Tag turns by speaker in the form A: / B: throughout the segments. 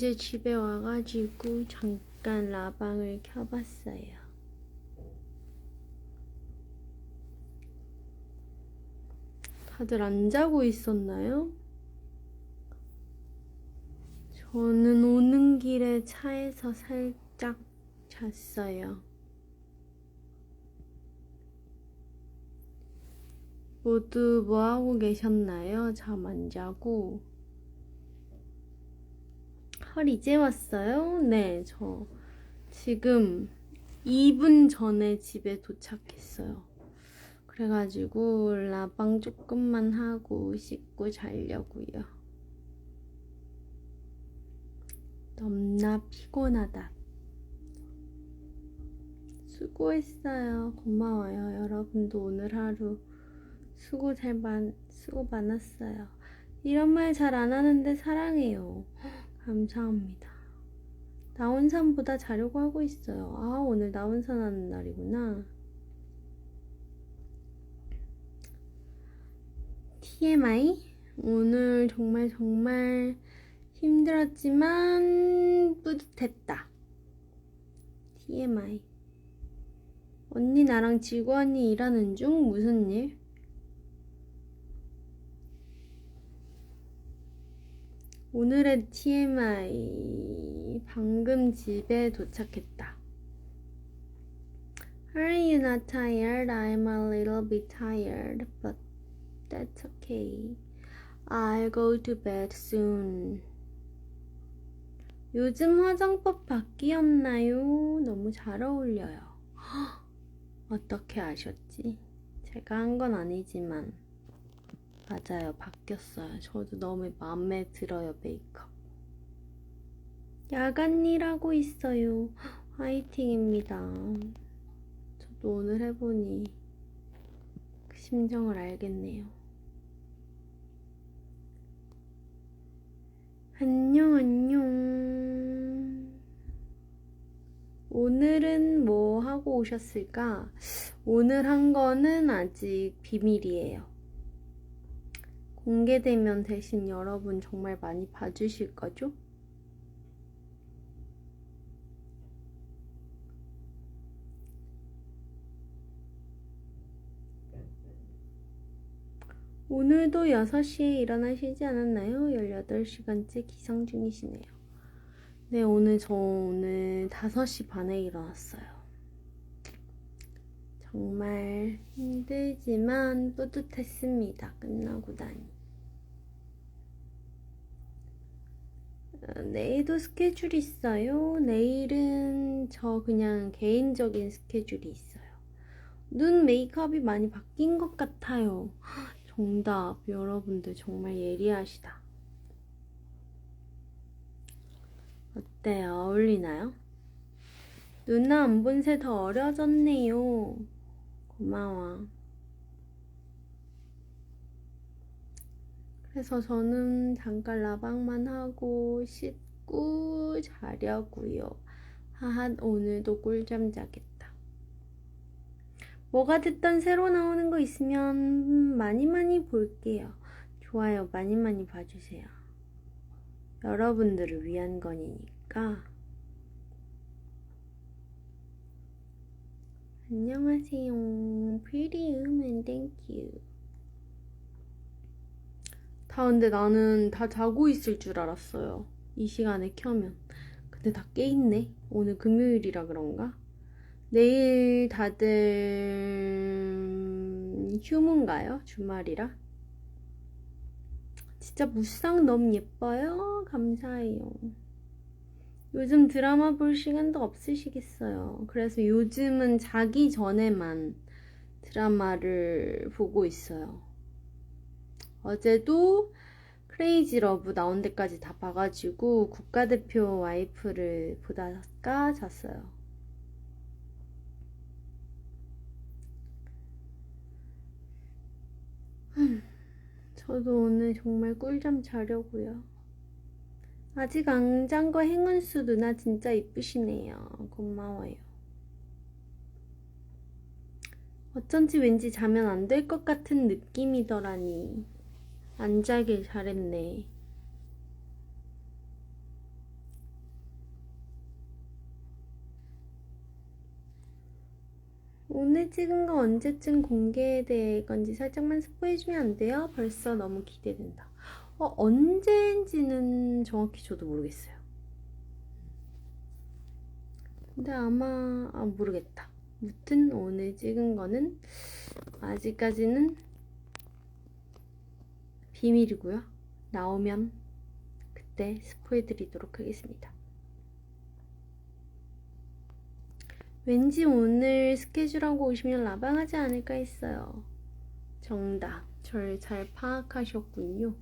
A: 이제 집에 와가지고 잠깐 라방을 켜봤어요. 다들 안 자고 있었나요? 저는 오는 길에 차에서 살짝 잤어요. 모두 뭐 하고 계셨나요? 잠 안 자고. 헐, 이제 왔어요? 네, 저 지금 2분 전에 집에 도착했어요. 그래가지고 라방 조금만 하고 씻고 자려고요. 넘나 피곤하다. 수고했어요. 고마워요. 여러분도 오늘 하루 수고 잘 많, 수고 많았어요. 이런 말 잘 안 하는데 사랑해요. 감사합니다. 나온산보다 자려고 하고 있어요. 아, 오늘 나온산 하는 날이구나. TMI? 오늘 정말 정말 힘들었지만 뿌듯했다. TMI. 언니 나랑 언니 일하는 중 무슨 일? 오늘의 TMI 방금 집에 도착했다. Are you not tired? I'm a little bit tired, but that's okay. I'll go to bed soon. 요즘 화장법 바뀌었나요? 너무 잘 어울려요. 어떻게 아셨지? 제가 한 건 아니지만 맞아요. 바뀌었어요. 저도 너무 마음에 들어요, 메이크업. 야간 일하고 있어요. 화이팅입니다. 저도 오늘 해보니 그 심정을 알겠네요. 안녕, 안녕. 오늘은 뭐 하고 오셨을까? 오늘 한 거는 아직 비밀이에요. 공개되면 대신 여러분 정말 많이 봐주실 거죠? 오늘도 6시에 일어나시지 않았나요? 18시간째 기상 중이시네요. 네, 오늘 저 오늘 5시 반에 일어났어요. 정말 힘들지만 뿌듯했습니다. 끝나고 나니. 내일도 스케줄 있어요. 내일은 저 그냥 개인적인 스케줄이 있어요. 눈 메이크업이 많이 바뀐 것 같아요. 정답. 여러분들 정말 예리하시다. 어때요? 어울리나요? 누나 안 본 새 더 어려졌네요. 고마워. 그래서 저는 잠깐 라방만 하고 씻고 자려고요. 하한 오늘도 꿀잠 자겠다. 뭐가 됐던 새로 나오는 거 있으면 많이 많이 볼게요. 좋아요 많이 많이 봐주세요. 여러분들을 위한 거니까. 안녕하세요. Pretty woman, thank you. 다 근데 나는 다 자고 있을 줄 알았어요. 이 시간에 켜면. 근데 다 깨있네. 오늘 금요일이라 그런가? 내일 다들 휴무인가요? 주말이라? 진짜 무쌍 너무 예뻐요. 감사해요. 요즘 드라마 볼 시간도 없으시겠어요. 그래서 요즘은 자기 전에만 드라마를 보고 있어요. 어제도 크레이지 러브 나온 데까지 다 봐가지고 국가대표 와이프를 보다가 잤어요. 저도 오늘 정말 꿀잠 자려고요. 아직 안 잔 거 행운수 누나 진짜 이쁘시네요. 고마워요. 어쩐지 왠지 자면 안 될 것 같은 느낌이더라니. 안 자길 잘했네. 오늘 찍은 거 언제쯤 공개될 건지 살짝만 스포해주면 안 돼요? 벌써 너무 기대된다. 어, 언제인지는 정확히 저도 모르겠어요. 근데 아마, 아, 모르겠다. 무튼 오늘 찍은 거는 아직까지는 비밀이고요. 나오면 그때 스포해드리도록 하겠습니다. 왠지 오늘 스케줄하고 오시면 라방하지 않을까 했어요. 정답. 절 잘 파악하셨군요.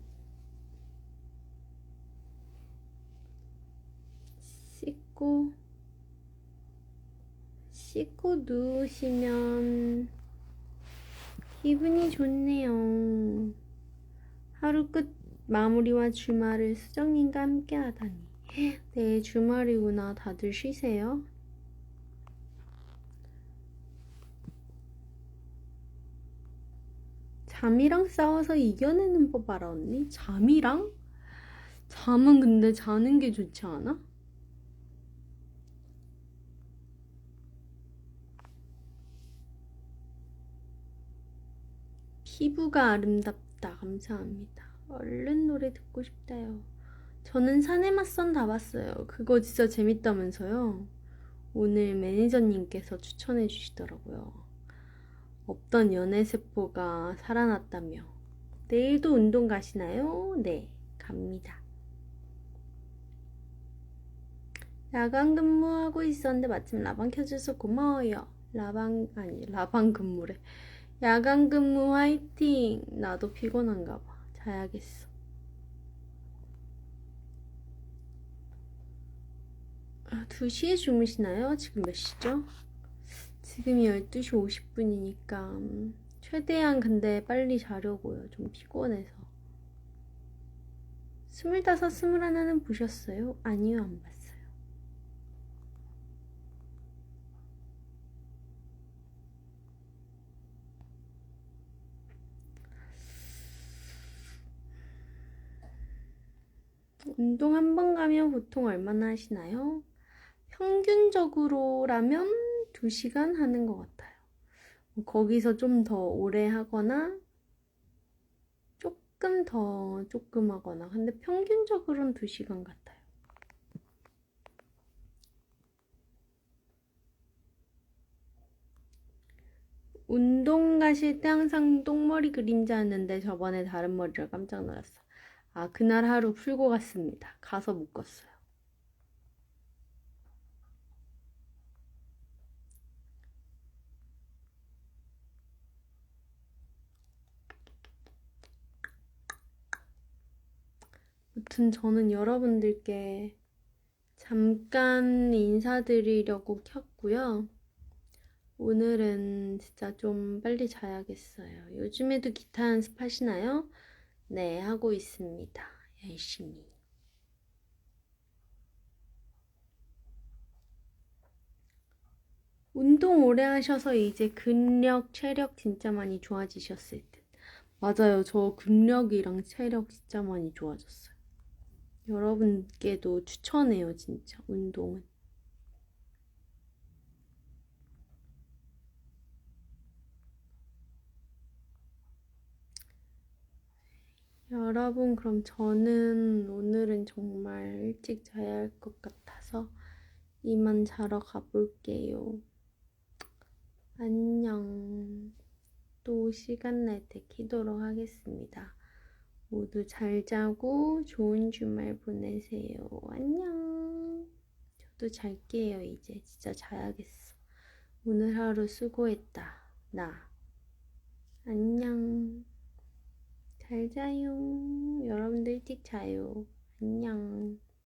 A: 씻고, 씻고 누우시면 기분이 좋네요. 하루 끝 마무리와 주말을 수정님과 함께 하다니. 네, 주말이구나. 다들 쉬세요. 잠이랑 싸워서 이겨내는 법 알아, 언니? 잠이랑? 잠은 근데 자는 게 좋지 않아? 피부가 아름답다. 감사합니다. 얼른 노래 듣고 싶다요. 저는 사내 맞선 다 봤어요. 그거 진짜 재밌다면서요. 오늘 매니저님께서 추천해 주시더라고요. 없던 연애세포가 살아났다며. 내일도 운동 가시나요? 네, 갑니다. 야간 근무하고 있었는데 마침 라방 켜줘서 고마워요. 라방, 아니, 라방 근무래. 야간 근무 화이팅! 나도 피곤한가 봐. 자야겠어. 아, 2시에 주무시나요? 지금 몇 시죠? 지금이 12시 50분이니까 최대한 근데 빨리 자려고요. 좀 피곤해서. 스물다섯, 스물하나는 보셨어요? 아니요, 안 봤어요. 운동 한 번 가면 보통 얼마나 하시나요? 평균적으로라면 2시간 하는 것 같아요. 거기서 좀 더 오래 하거나 조금 더 조금 하거나 근데 평균적으로는 2시간 같아요. 운동 가실 때 항상 똥머리 그림자 였는데 저번에 다른 머리를 깜짝 놀랐어. 아, 그날 하루 풀고 갔습니다. 가서 묶었어요. 아무튼 저는 여러분들께 잠깐 인사드리려고 켰고요. 오늘은 진짜 좀 빨리 자야겠어요. 요즘에도 기타 연습하시나요? 네, 하고 있습니다. 열심히. 운동 오래 하셔서 이제 근력, 체력 진짜 많이 좋아지셨을 듯. 맞아요. 저 근력이랑 체력 진짜 많이 좋아졌어요. 여러분께도 추천해요, 진짜, 운동은. 여러분, 그럼 저는 오늘은 정말 일찍 자야 할 것 같아서 이만 자러 가볼게요. 안녕. 또 시간 날 때 키도록 하겠습니다. 모두 잘 자고 좋은 주말 보내세요. 안녕. 저도 잘게요, 이제. 진짜 자야겠어. 오늘 하루 수고했다. 나. 안녕. 잘 자요. 여러분들 일찍 자요. 안녕.